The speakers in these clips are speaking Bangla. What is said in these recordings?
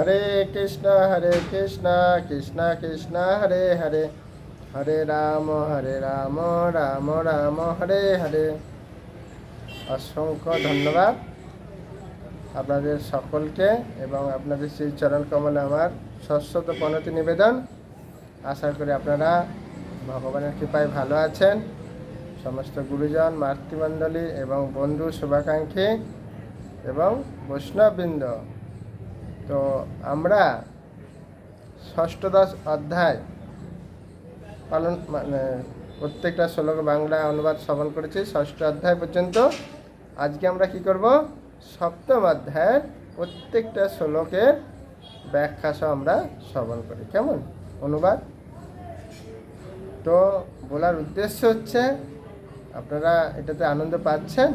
হরে কৃষ্ণ হরে কৃষ্ণ কৃষ্ণ কৃষ্ণ, হরে হরে। হরে রাম হরে রাম রাম রাম, হরে হরে। অসংখ্য ধন্যবাদ আপনাদের সকলকে এবং আপনাদের সেই চরণ কমলে আমার সশ্রত পনতি নিবেদন। আশা করি আপনারা ভগবানের কৃপায় ভালো আছেন। সমস্ত গুরুজন, মাতৃমণ্ডলী এবং বন্ধু শুভাকাঙ্ক্ষী এবং বৈষ্ণববৃন্দ। তো আমরা ষষ্ঠদশ অধ্যায় পালন মানে প্রত্যেকটা শ্লোক বাংলা অনুবাদ শ্রবণ করেছি, ষষ্ঠ অধ্যায় পর্যন্ত। আজকে আমরা কি করব? সপ্তম অধ্যায়ের প্রত্যেকটা শ্লোকের ব্যাখ্যা সহ আমরা শ্রবণ করি। কেমন? অনুবাদ? তো বলার উদ্দেশ্য হচ্ছে, আপনারা এটাতে আনন্দ পাচ্ছেন,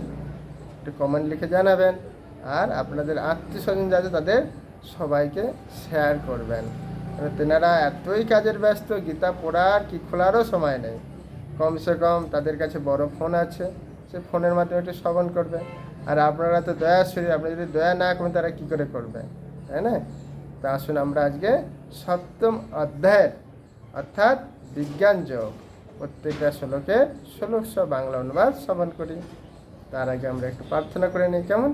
একটু কমেন্ট লিখে জানাবেন। আর আপনাদের আত্মীয় স্বজন যাতে তাদের সবাইকে শেয়ার করবেন। মানে তেনারা এতই কাজের ব্যস্ত, গীতা পড়ার কি খোলারও সময় নেই। কমসে কম তাদের কাছে বড় ফোন আছে, সে ফোনের মাধ্যমে একটু শ্রবণ করবে। আর আপনারা তো দয়া শরীর আপনি যদি দয়া না করেন তারা কী করে করবে? তাই না? তা আসুন আমরা আজকে সপ্তম অধ্যায়ের, অর্থাৎ বিজ্ঞান যোগ, প্রত্যেকটা শ্লোকে ষোলোশো বাংলা অনুবাদ শ্রবণ করি। তার আগে আমরা একটু প্রার্থনা করে নিই, কেমন?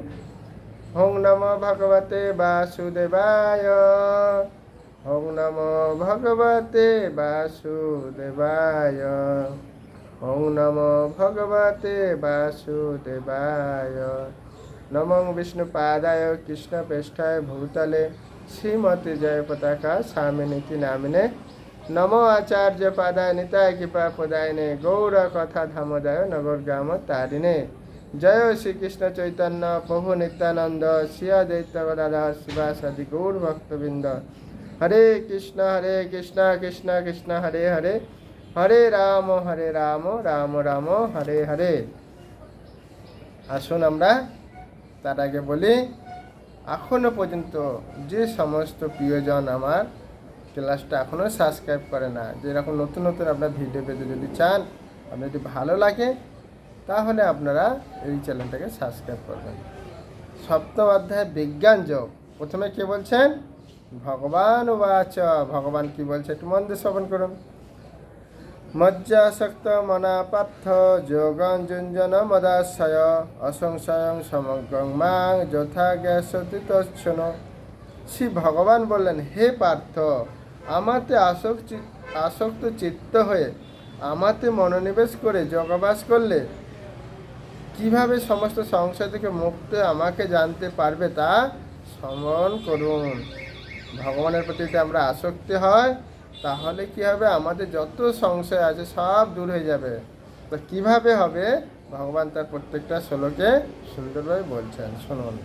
ওং নম ভগবতে বাসুদেবায়। ওং নম ভগবতে বাসুদেবায়। ওং নম ভগবতে বাসুদেবায়। নমং বিষ্ণুপাদায় কৃষ্ণপৃষ্ঠায় ভূতলে শ্রীমতী জয় পতাকা স্বামিনীতি নামিনে। নম আচার্য পাদায় নিতায় কৃপা পদায়নে গৌর কথা ধামোদয় নগর গ্রাম তারিণে জয় শ্রীকৃষ্ণ চৈতন্য, প্রভু নিত্যানন্দ দৈত্য গদাধর শিবাসাদি গৌর ভক্তবৃন্দ। হরে কৃষ্ণ হরে কৃষ্ণ কৃষ্ণ কৃষ্ণ, হরে হরে। হরে রাম হরে রাম রাম রাম, হরে হরে। আসুন আমরা তার আগে বলি, এখনও পর্যন্ত যে সমস্ত প্রিয়জন আমার ক্লাসটা এখনও সাবস্ক্রাইব করে না যেরকম নতুন নতুন আপনার ভিডিও পেতে যদি চান, আপনার যদি ভালো লাগে তাহলে আপনারা এই চ্যানেলটাকে সাবস্ক্রাইব করবেন। সপ্তম অধ্যায়, বিজ্ঞান যোগ। প্রথমে কে বলছেন? ভগবান বাচ ভগবান কি বলছে? একটু মন দিয়ে শ্রবণ করুন। মজ্জাসক্ত মনা পার্থ যোগন যুঞ্জন মদাশয় অসংশয়ং সমগ্রং মাং যথা জ্ঞাসতি শ্রী ভগবান বললেন, হে পার্থ, আমাতে আসক্ত আসক্ত চিত্ত হয়ে আমাতে মনোনিবেশ করে যোগবাস করলে কীভাবে সমস্ত সংশয় থেকে মুক্ত আমাকে জানতে পারবে তা স্মরণ করুন। ভগবানের প্রতি যদি আমরা আসক্তি হয়, তাহলে কি হবে? আমাদের যত সংশয় আছে সব দূর হয়ে যাবে। তো কীভাবে হবে? ভগবান তার প্রত্যেকটা শ্লোকে সুন্দরভাবে বলছেন। শুনুন।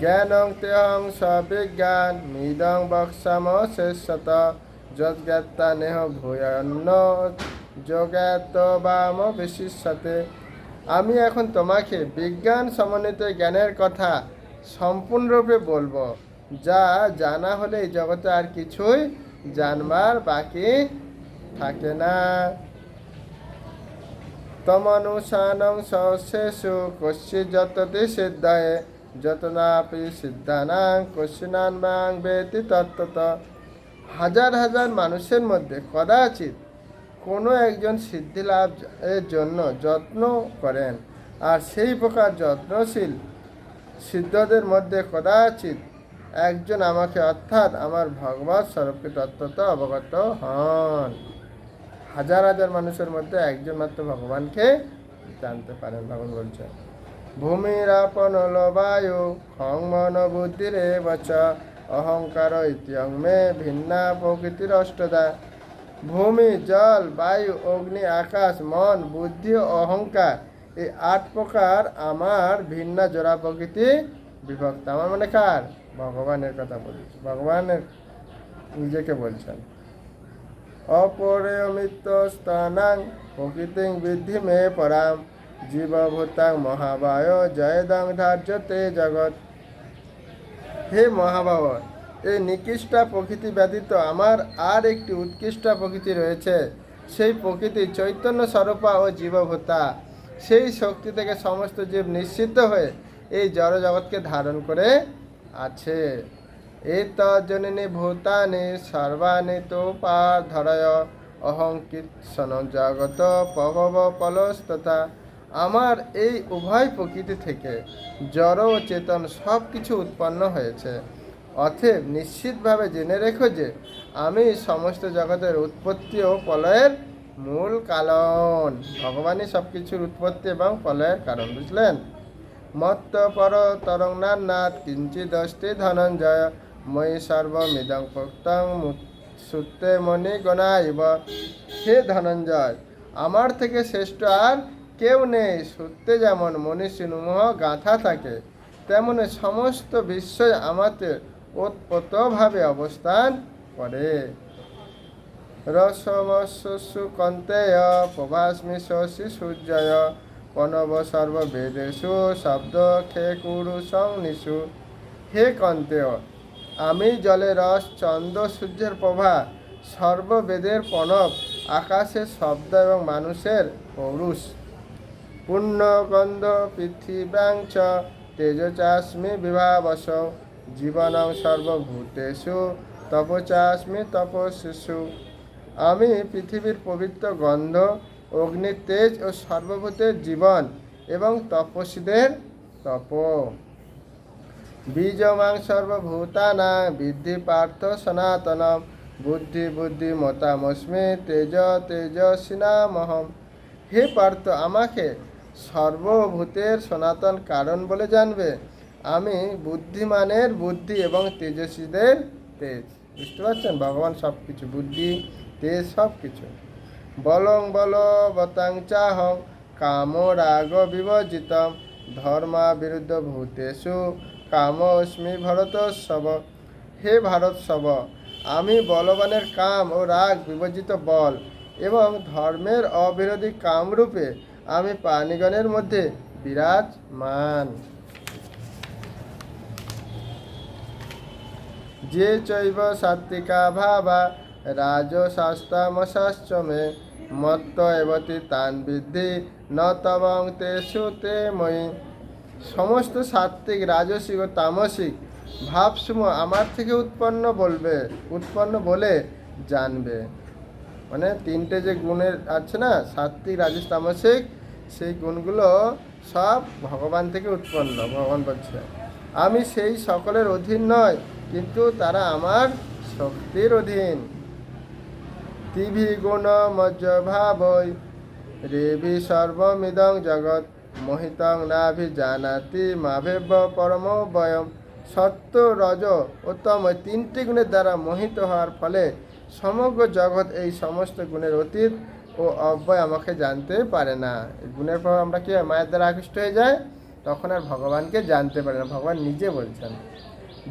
জ্ঞানং তেহং সবিজ্ঞান, মিদং বক্সাম শেষত যজ্ঞাত্তা নেহ ভূয়ন্ন যোগাত বাম বিশিষ্যতে। আমি এখন তোমাকে বিজ্ঞান সমন্বিত জ্ঞানের কথা সম্পূর্ণরূপে বলব। যা জানা হলে এই জগতে আর কিছুই জানবার বাকি থাকে না। তমনুসানং সশেষু কশ্যি যততি সিদ্ধায়ে যত নাপি সিদ্ধানাং কশ্চিনান বাং বেতি তত্ত্বত হাজার হাজার মানুষের মধ্যে কদাচিৎ কোনো একজন সিদ্ধি লাভ এর জন্য যত্ন করেন, আর সেই প্রকার যত্নশীল সিদ্ধদের মধ্যে কদাচিৎ একজন আমাকে, অর্থাৎ আমার ভগবত স্বরূপকে তত্ত্বত অবগত হন। হাজার হাজার মানুষের মধ্যে একজন মাত্র ভগবানকে জানতে পারেন, ভগবান বলছেন। ভূমির আপন বায়ু খং মন বুদ্ধিরে বচ অহংকার ইত্যং মে ভিন্না প্রকৃতির অষ্টদা। ভূমি, জল, বায়ু, অগ্নি, আকাশ, মন, বুদ্ধি ও অহংকার, এই আট প্রকার আমার ভিন্ন জোড়া প্রকৃতি বিভক্ত। আমার মানে কার? ভগবানের কথা বলছি। ভগবানের নিজেকে বলছেন। অপরিমিত স্থানাং প্রকৃতিং বৃদ্ধি মে পরাম জীবভূতাং মহাবায় জয়দং ধার্যতে জগৎ। হে মহাবাব এই নিকৃষ্টা প্রকৃতি ব্যতীত আমার আর একটি উৎকৃষ্টা প্রকৃতি রয়েছে। সেই প্রকৃতি চৈতন্য স্বরূপা ও জীবভূতা। সেই শক্তি থেকে সমস্ত জীব নিশ্চিত হয়ে এই জড় জগৎকে ধারণ করে আছে। এ এতজননী ভূতানি সর্বাণি তো পাধরয় অহংকীর্ষণ জগত পবব পলস্তথা আমার এই উভয় প্রকৃতি থেকে জড় ও চেতন সব কিছু উৎপন্ন হয়েছে। অতএব নিশ্চিতভাবে জেনে রেখো যে আমি সমস্ত জগতের উৎপত্তি ও প্রলয়ের মূল কারণ। ভগবানই সব কিছুর উৎপত্তি এবং প্রলয়ের কারণ, বুঝলেন? মত্ত পর তরঙ্গনাথ কিঞ্চিদস্তি ধনঞ্জয়। মই সর্বমিদং প্রক্তং সুত্তে মণি গণাইব। হে ধনঞ্জয়, আমার থেকে শ্রেষ্ঠ আর কেউ নেই। সত্যে যেমন মনীষীনুমোহ গাঁথা থাকে, তেমনি সমস্ত বিশ্বই আমাতে ওতপ্রোতভাবে অবস্থান করে। রসমস্যু কন্তেয় প্রভাস্মি শশী সূর্যয় প্রণব সর্ববেদেশু শব্দ খে কুরু সংনিষু হে কন্তেয়, আমি জলে রস চন্দ্র সূর্যের প্রভা, সর্ববেদের প্রণব আকাশের শব্দ এবং মানুষের পৌরুষ। পুণ্যগন্ধ পৃথিব্যাংচ তেজচাস্মি বিভাবস। জীবনং সর্বভূতেষু, তপচাস্মি তপশিশু আমি পৃথিবীর পবিত্র গন্ধ অগ্নির তেজ ও সর্বভূতের জীবন এবং তপস্বীদের তপ। বীজমাং সর্বভূতানা বিদ্ধি পার্থ সনাতনম। বুদ্ধি বুদ্ধি মতামস্মি তেজ তেজস্বিনামহম হে পার্থ, আমাকে সর্বভূতের সনাতন কারণ বলে জানবে? আমি বুদ্ধিমানের বুদ্ধি এবং তেজস্বীদের তেজ। বুঝতে পারছেন? ভগবান সব কিছু বুদ্ধি, তেজ সব কিছু বলং বল বতাং চাহং কাম রাগ বিবর্জিতম ধর্মা বিরুদ্ধ কাম অস্মি ভরত সব হে ভারত সব আমি বলবানের কাম ও রাগ বিবর্জিত বল এবং ধর্মের অবিরোধী কামরূপে আমি প্রাণীগণের মধ্যে বিরাজমান। যে চৈব সাত্বিকা ভাবা রাজশাস্তামশাশ্চ মে, মত্ত এবতি তান বৃদ্ধি, ন তবং তে মই সমস্ত সাত্বিক রাজসিক ও তামসিক ভাবসমূহ আমার থেকে উৎপন্ন বলবে, উৎপন্ন বলে জানবে। মানে তিনটে যে গুণের আছে না সাত্বিক রাজস তামসিক, সেই গুণগুলো সব ভগবান থেকে উৎপন্ন, ভগবান বলছে। আমি সেই সকলের অধীন নয় কিন্তু তারা আমার শক্তির অধীন। তিভি গুণ মজ্জ ভাবই রেভি সর্বমিদং জগৎ, মোহিতং নাভি জানাতি মাভেব্য পরম বয়ম। সত্য, রজ, উত্তম তিনটি গুণের দ্বারা মোহিত হওয়ার ফলে সমগ্র জগৎ এই সমস্ত গুণের অতীত ও অব্যয় আমাকে জানতে পারে না। গুণের প্রভাব আমরা কি মায়ের দ্বারা আকৃষ্ট হয়ে যায়? তখন আর ভগবানকে জানতে পারে না। ভগবান নিজে বলছেন।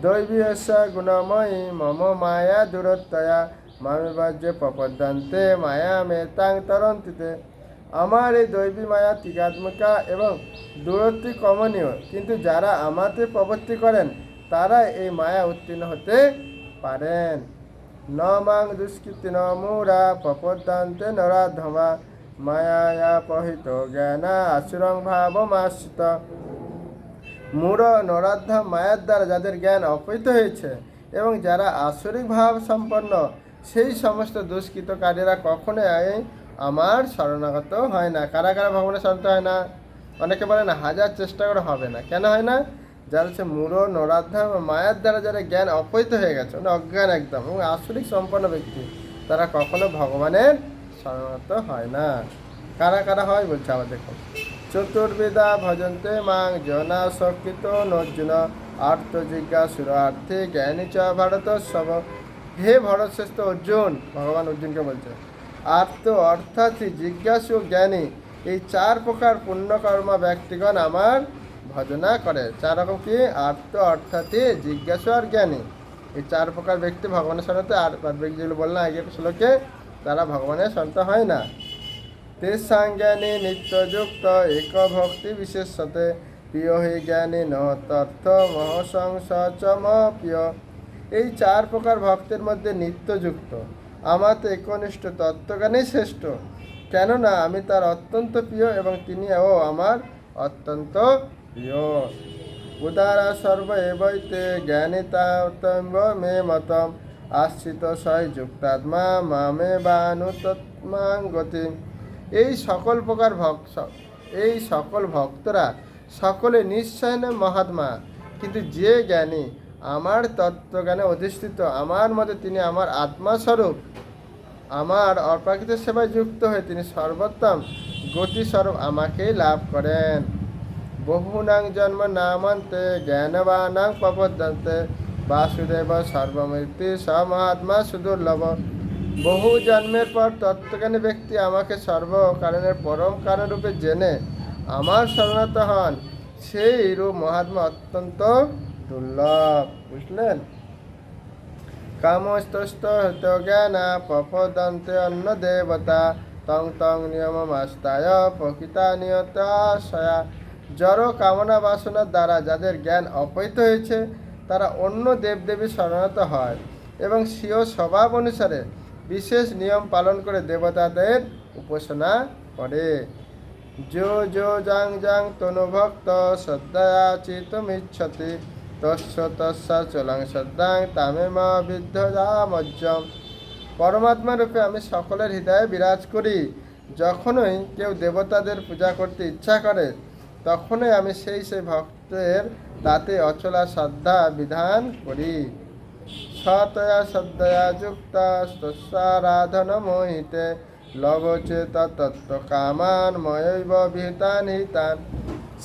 দৈবীয়স্য গুণময়ী মম মায়া দূরত্বয়া। মামি বাজ্য প্রপদ্যন্তে মায়া মেতাং তরন্তিতে। আমার এই দৈবী মায়া টিকাত্মিকা এবং দূরত্বই কমনীয়। কিন্তু যারা আমাতে প্রবৃত্তি করেন তারা এই মায়া উত্তীর্ণ হতে পারেন। ন মাং দুষ্কৃতি ন মূরা প্রপদ্যন্তে নরাধমা। মায়া পহিত জ্ঞানা আসুরং ভাবমাশ্রিত। মূঢ় নরাধ্যা মায়ার দ্বারা যাদের জ্ঞান অপৈত হয়েছে এবং যারা আসরিক ভাব সম্পন্ন, সেই সমস্ত দুষ্কৃতকারীরা কখনোই আমার শরণাগত হয় না। কারা কারা ভগবানের শরণাগত হয় না? অনেকে বলে না হাজার চেষ্টা করে হবে না। কেন হয় না? যারা হচ্ছে মূঢ়, নরাধ্যা মায়ার দ্বারা যারা জ্ঞান অপৈত হয়ে গেছে মানে অজ্ঞান একদম এবং আসরিক সম্পন্ন ব্যক্তি, তারা কখনো ভগবানের শরণাগত হয় না। কারা কারা হয় বলছে আবার দেখো চতুর্বেদা ভজন্তে মাং জনা শক্তিত নর্জুন। আর্ত জিজ্ঞাসুর আর্থে জ্ঞানী চ ভারত সব হে ভরত শ্রেষ্ঠ অর্জুন, ভগবান অর্জুনকে বলছে। আর্ত অর্থাৎ জিজ্ঞাসু জ্ঞানী, এই চার প্রকার পুণ্যকর্মা ব্যক্তিগণ আমার ভজনা করে। চার রকম কি? আর্ত অর্থাৎ জিজ্ঞাসু আর জ্ঞানী। এই চার প্রকার ব্যক্তি ভগবানের সঙ্গে আর যেগুলো বললাম আগে শ্লোকে, তারা ভগবানের সন্ত হয় না। তেষাং জ্ঞানী নিত্যযুক্ত এক ভক্তি বিশেষতে প্রিয় হি জ্ঞানী ন তথ্য মহসংসচম প্রিয়। এই চার প্রকার ভক্তের মধ্যে নিত্যযুক্ত। আমাতে একনিষ্ঠ তত্ত্বজ্ঞানী শ্রেষ্ঠ। কেননা আমি তার অত্যন্ত প্রিয় এবং তিনি ও আমার অত্যন্ত প্রিয়। উদারা সর্ব এবৈতে জ্ঞানিতাতম্ব মে মতম। আশ্রিত সয় যুক্তাত্মা মামে বানুতত্মাঙ্গতি। এই সকল প্রকার ভক্ত এই সকল ভক্তরা সকলে নিশ্চয় না মহাত্মা। কিন্তু যে জ্ঞানী আমার তত্ত্বজ্ঞানে অধিষ্ঠিত, আমার মতে তিনি আমার আত্মাস্বরূপ, আমার অপ্রাকৃত সেবায় যুক্ত হয়ে তিনি সর্বোত্তম গতিস্বরূপ আমাকেই লাভ করেন। বহুনাং জন্ম নামান্তে, জ্ঞানবানাং প্রপদ্যন্তে, বাসুদেব সর্বমূর্তি সমহাত্মা সুদুর্লভ। বহু জন্মের পর তত্ত্বজ্ঞানী ব্যক্তি আমাকে সর্বকারণের পরম কারণরূপে জেনে আমার শরণাত হন। সেই রূপ মহাত্মা অত্যন্ত দুর্লভ, বুঝলেন? কামস্তস্ত হত জ্ঞানা প্রপদন্তে অন্য দেবতা, তং তং নিয়মমাস্তায় প্রকৃতা নিয়তাশয়া। জড় কামনা বাসনার দ্বারা যাদের জ্ঞান অপৈত হয়েছে, তারা অন্য দেবদেবী শরণাত হয় এবং স্বীয় স্বভাব অনুসারে বিশেষ নিয়ম পালন করে দেবতাদের উপাসনা করে। যো যো জাং জাং তনুভক্ত শ্রদ্ধয়া চিতমিচ্ছতি তস্য তস্য চলাং শ্রদ্ধাং তামেম বিদ্ধজামজ্জম পরমাত্মা রূপে আমি সকলের হৃদয়ে বিরাজ করি। যখনই কেউ দেবতাদের পূজা করতে ইচ্ছা করে, তখনই আমি সেই সেই ভক্তের তাতে অচলা শ্রদ্ধা বিধান করি। সতয়া শ্রদ্ধয়া যুক্তা স্তস্যারাধন মোহিতে লবচেত তত্ত্ব কামান ময়ৈব বিহিতান হিতান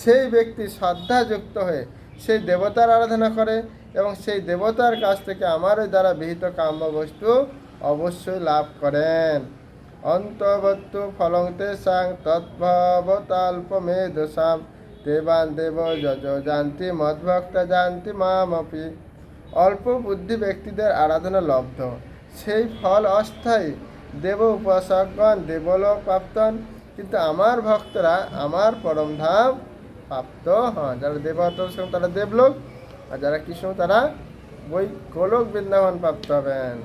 সেই ব্যক্তি শ্রদ্ধাযুক্ত হয়ে সেই দেবতার আরাধনা করে এবং সেই দেবতার কাছ থেকে আমার দ্বারা বিহিত কাম্য বস্তু অবশ্যই লাভ করেন। অন্তবত্তু ফলং তেষাং তদ্ভবতাল্পমে দোষাম দেবান দেব যজ জানতি, মদ্ভক্তা জানতি মামপি। অল্প বুদ্ধি ব্যক্তিদের আরাধনা লব্ধ। সেই ফল অস্থায়ী। দেব উপাসকগণ, দেবলোক প্রাপ্তন। কিন্তু আমার ভক্তরা আমার পরম ধাম প্রাপ্ত হন। যারা দেবত তারা দেবলোক। আর যারা কৃষ্ণ, তারা বই গোলক বৃন্দাবন প্রাপ্ত হবেন।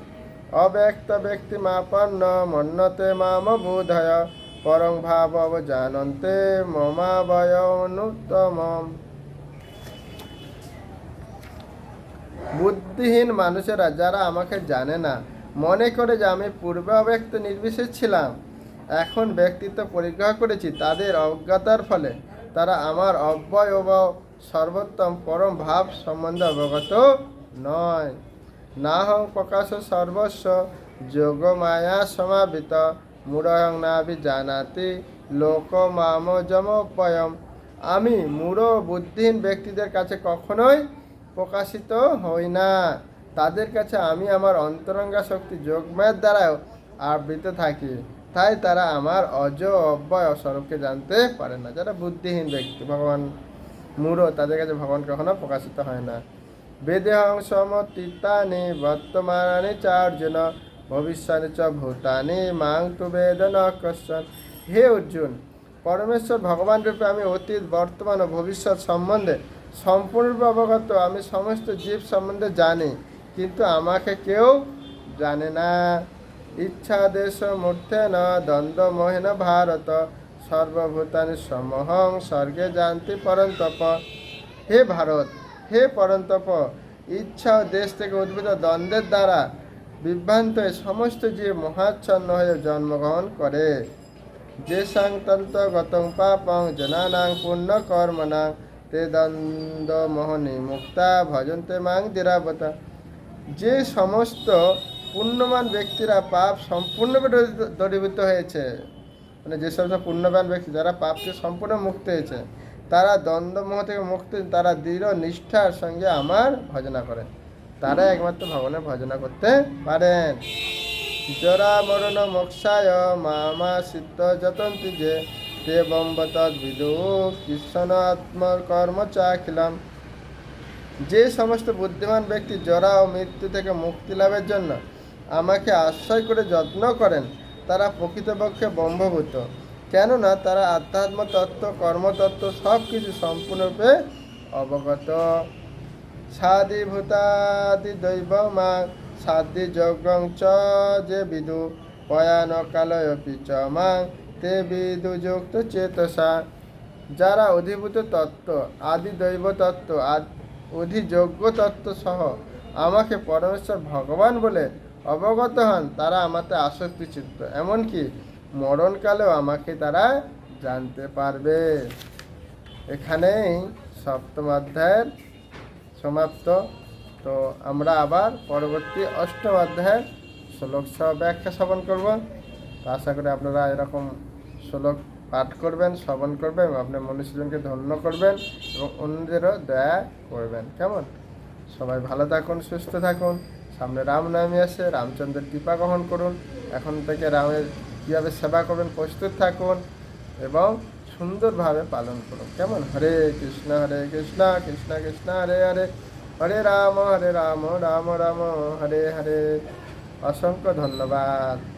অব্যক্ত ব্যক্তি মাপন্ন, মন্নতে মাম বোধয় পরং ভাব জানন্তে মমাবয় অনুত্তম বুদ্ধিহীন মানুষেরা যারা আমাকে জানে না, মনে করে যে আমি পূর্বে অব্যক্ত নির্বিশেষ ছিলাম। এখন ব্যক্তিত্ব পরিগ্রহ করেছি, তাদের অজ্ঞতার ফলে তারা আমার অব্যয় সর্বোত্তম পরম ভাব সম্বন্ধে অবগত নয়। না হং প্রকাশ সর্বস্ব, যোগ মায়া সমাবিত, মূঢ়ং নাভি জানাতি, লোক মাম যমপয়ম আমি মূঢ় বুদ্ধিহীন ব্যক্তিদের কাছে কখনোই প্রকাশিত হই না। তাদের কাছে আমি আমার অন্তরঙ্গা শক্তি যোগমায়ের দ্বারাও আবৃত থাকি। তাই তারা আমার অজ অব্যয় স্বরূপকে জানতে পারে না। যারা বুদ্ধিহীন ব্যক্তি, ভগবান মূঢ়, তাদের কাছে ভগবান কখনো প্রকাশিত হয় না। বেদেহং সমতীতানি বর্তমানানি চার্জুন, ভবিষ্যানি চ ভূতানি মাং তু বেদ ন কশ্যন। হে অর্জুন, পরমেশ্বর ভগবান রূপে আমি অতীত, বর্তমান ও ভবিষ্যৎ সম্বন্ধে সম্পূর্ণরূপে অবগত আমি সমস্ত জীব সম্বন্ধে জানি, কিন্তু আমাকে কেউ জানে না। ইচ্ছা দেশ মূর্তে ন, দ্বন্দ্ব মোহেন ভারত। সর্বভূতানি সমহং স্বর্গে জানতি পরন্তপ। হে ভারত, হে পরন্তপ, ইচ্ছা ও দেশ থেকে উদ্ভূত দ্বন্দ্বের দ্বারা বিভ্রান্ত সমস্ত জীব মহাচ্ছন্ন হয়ে জন্মগ্রহণ করে। যে সংতন্ত গতং পাপং জনানাং পুণ্য কর্মনাং তে দ্বন্দ্ব মোহনী মুক্তা ভজন্তে মাং দিরাবতা যে সমস্ত পুণ্যবান ব্যক্তিরা পাপ সম্পূর্ণভাবে দরি- দূরীভূত হয়েছে মানে যে সমস্ত পুণ্যবান ব্যক্তি যারা পাপ থেকে সম্পূর্ণ মুক্ত হয়েছে, তারা দ্বন্দ্বমোহ থেকে মুক্ত, তারা দৃঢ় নিষ্ঠার সঙ্গে আমার ভজনা করে তারা একমাত্র ভগবানের ভজনা করতে পারেন। জরা মরণ মোক্ষায় মামা সিদ্ধ যতন্তি যে চাখিলাম যে সমস্ত বুদ্ধিমান ব্যক্তি জরা ও মৃত্যু থেকে মুক্তি লাভের জন্য আমাকে আশ্রয় করে যত্ন করেন, তারা প্রকৃতপক্ষে ব্রহ্মভূত। কেননা তারা আধ্যাত্ম তত্ত্ব কর্মতত্ত্ব সব কিছু সম্পূর্ণরূপে অবগত। সাদি ভূতাদি দৈব মা সাদি যজ্ঞং চ যে বিদু পয়ান কালয়পি চ মা। তে বিদু যুক্ত চেতসা, যারা অধিভূত তত্ত্ব, আদি দৈব তত্ত্ব অধিযোগ্য তত্ত্ব সহ আমাকে পরমেশ্বর ভগবান বলে অবগত হন, তারা আমাতে আসক্তি চিত্ত এমনকি মরণকালেও আমাকে তারা জানতে পারবে। এখানেই সপ্তম অধ্যায়ের সমাপ্ত। তো আমরা আবার পরবর্তী অষ্টম অধ্যায়ের শ্লোক সহ ব্যাখ্যা শ্রবণ করব। আশা করি আপনারা এরকম শ্লোক পাঠ করবেন, শ্রবণ করবেন এবং আপনার মনুষ্যজনকে ধন্য করবেন এবং অন্যদেরও দয়া করবেন। কেমন? সবাই ভালো থাকুন, সুস্থ থাকুন। সামনে রামনবমী আছে রামচন্দ্রের কৃপা গ্রহণ করুন। এখন থেকে রামের কীভাবে সেবা করবেন, প্রস্তুত থাকুন এবং সুন্দরভাবে পালন করুন। কেমন? হরে কৃষ্ণ হরে কৃষ্ণ কৃষ্ণ কৃষ্ণ, হরে হরে। হরে রাম হরে রাম রাম রাম, হরে হরে। অসংখ্য ধন্যবাদ।